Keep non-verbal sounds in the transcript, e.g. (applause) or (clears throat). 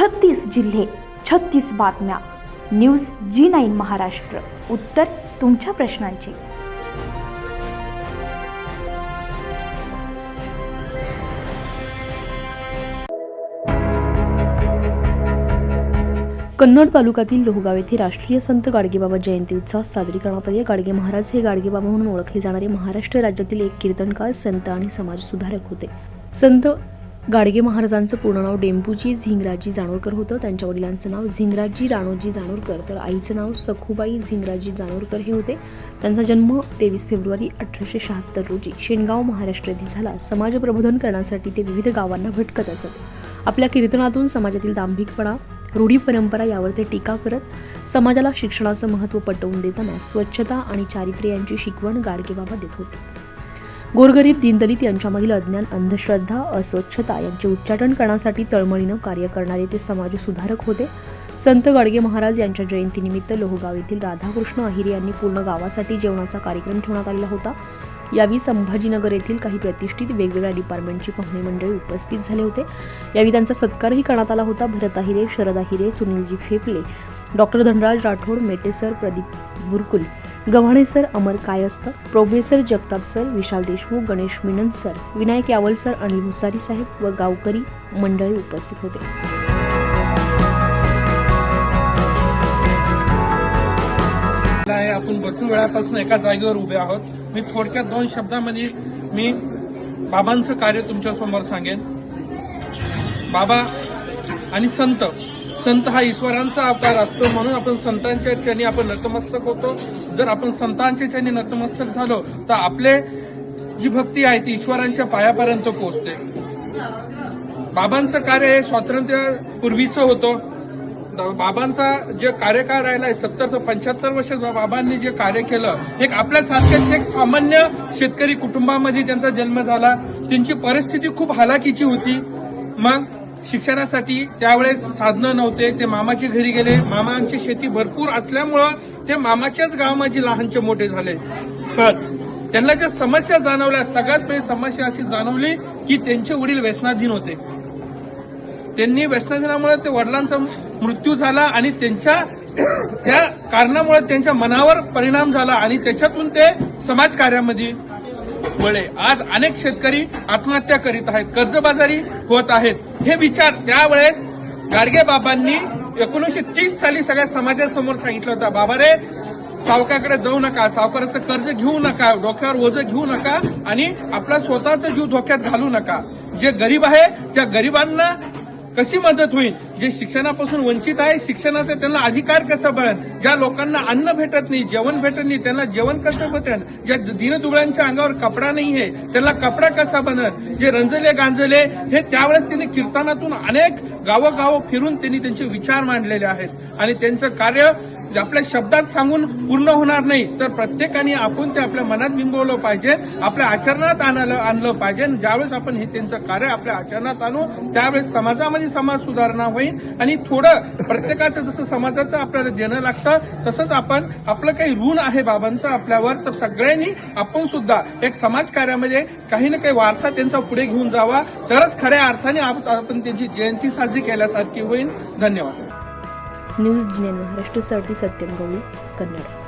छत्तीस जिल्हे छत्तीस बातम्या. News G nine Maharashtra. उत्तर तुमच्या प्रश्नांची. कन्नड तालुक्यातील लोहगाव येथे राष्ट्रीय संत गाडगेबाबा जयंती उत्सव साजरी करण्यात आली. गाडगे महाराज हे गाडगेबाबा म्हणून ओळखले जाणारे. महाराष्ट्र राज्यातील एक कीर्तनकार संत आणि समाजसुधारक होते. संत गाडगे महाराजांचं पूर्ण नाव डेंबूजी झिंगराजी जानोरकर होतं. त्यांच्या वडिलांचं नाव झिंगराजी राणोजी जानोरकर तर आईचं नाव सखुबाई झिंगराजी जानोरकर हे होते. त्यांचा जन्म तेवीस फेब्रुवारी अठराशे शहात्तर रोजी शेणगाव महाराष्ट्र येथे झाला. समाज प्रबोधन करण्यासाठी ते विविध गावांना भटकत असत. आपल्या कीर्तनातून समाजातील दांभिकपणा रूढी परंपरा यावर ते टीका करत समाजाला शिक्षणाचं महत्त्व पटवून देताना स्वच्छता आणि चारित्र्य यांची शिकवण गाडगेबाबा देत होते. गोरगरीब दीनदलित यांच्यामधील अज्ञान अंधश्रद्धा अस्वच्छता यांचे उच्चाटन करण्यासाठी तळमळीनं कार्य करणारे ते समाजसुधारक होते. संत गाडगे महाराज यांच्या जयंतीनिमित्त लोहगाव येथील राधाकृष्ण अहिरे यांनी पूर्ण गावासाठी जेवणाचा कार्यक्रम ठेवण्यात आलेला होता. यावेळी संभाजीनगर येथील काही प्रतिष्ठित वेगवेगळ्या डिपार्टमेंटची पाहुणे मंडळी उपस्थित झाले होते. यावेळी त्यांचा सत्कारही करण्यात आला होता. Bharat Ahire Sharad Ahire Sunilji Fefle doctor Dhanraj Rathod Mete sir Pradeep Burkul Gavhane sir Amar Kayastha professor Jagtap sir Vishal Deshmukh Ganesh Minan sir Vinayak Yawal sir Anil Bhusari साहेब व गावकरी मंडळी उपस्थित होते. आपण भरपूर वेळापासून एका जागेवर उभे आहोत. मी थोडक्यात दोन शब्दामध्ये मी बाबांचं कार्य तुमच्यासमोर सांगेन. बाबा आणि संत. संत हा ईश्वरांचा अवतार असतो म्हणून आपण संतांच्या चरणी आपण नतमस्तक होतो. जर आपण संतांच्या चरणी नतमस्तक झालो तर आपले जी भक्ती आहे ती ईश्वरांच्या पायापर्यंत पोहोचते. बाबांचं कार्य हे स्वातंत्र्य पूर्वीचं होतं. बाबांचा जे कार्यकाळ राहिलाय सत्तर ते पंच्याहत्तर वर्ष बाबांनी जे कार्य केलं एक आपल्यासारख्याच एक सामान्य शेतकरी कुटुंबामध्ये त्यांचा जन्म झाला. त्यांची परिस्थिती खूप हालाकीची होती. मग शिक्षणासाठी त्यावेळेस साधनं नव्हते ते मामाच्या घरी गेले. मामांची शेती भरपूर असल्यामुळं ते मामाच्याच गावामध्ये लहानचे मोठे झाले. पण त्यांना ज्या समस्या जाणवल्या सगळ्यात पहिली समस्या अशी जाणवली की त्यांचे वडील व्यसनाधीन होते. त्यांनी व्यसनाधीनामुळे ते वडिलांचा मृत्यू झाला आणि त्यांच्या (clears throat) त्या कारणामुळे त्यांच्या मनावर परिणाम झाला आणि त्याच्यातून ते समाजकार्यामध्ये वळे आज अनेक शेतकरी आत्महत्या करीत आहेत कर्जबाजारी होत आहेत. हे विचार त्यावेळेस गाडगे बाबांनी एकोणीशे तीस साली सगळ्या समाजासमोर सांगितलं होतं बाबा रे सावकाराकडे जाऊ नका सावकाराचं कर्ज घेऊ नका डोक्यावर ओझं घेऊ नका आणि आपला स्वतःचा जीव धोक्यात घालू नका. जे गरीब आहे त्या गरिबांना कशी मदत होईल? जे शिक्षणापासून वंचित आहे शिक्षणाचा त्यांना अधिकार कसा मिळेल ज्या लोकांना अन्न भेटत नाही जेवण भेटत नाही त्यांना जेवण कसं भेटेल ज्या दिनदुबळ्यांच्या अंगावर कपडा नाही आहे त्यांना कपडा कसा बनल जे रंजले गांजले हे त्यावेळेस त्यांनी कीर्तनातून अनेक गावोगावं फिरून त्यांनी त्यांचे विचार मांडलेले आहेत. आणि त्यांचं कार्य आपल्या शब्दात सांगून पूर्ण होणार नाही. तर प्रत्येकाने आपण ते आपल्या मनात बिंबवलं पाहिजे आपल्या आचरणात आणायला आणलं पाहिजे. ज्यावेळेस आपण हे त्यांचं कार्य आपल्या आचरणात आणू त्यावेळेस समाजामध्ये समाज सुधारणा होईल. आणि थोडं प्रत्येकाचं जसं समाजाचं आपल्याला देणं लागतं तसंच आपण आपलं काही ऋण आहे बाबांचं आपल्यावर तर सगळ्यांनी आपण सुद्धा एक समाज कार्यामध्ये काही ना काही वारसा त्यांचा पुढे घेऊन जावा. तरच खऱ्या अर्थाने आप- आपण त्यांची जयंती साजरी केल्यासारखी होईल धन्यवाद. न्यूज जिनेन महाराष्ट्रसाठी सत्यम गवळी कन्नड.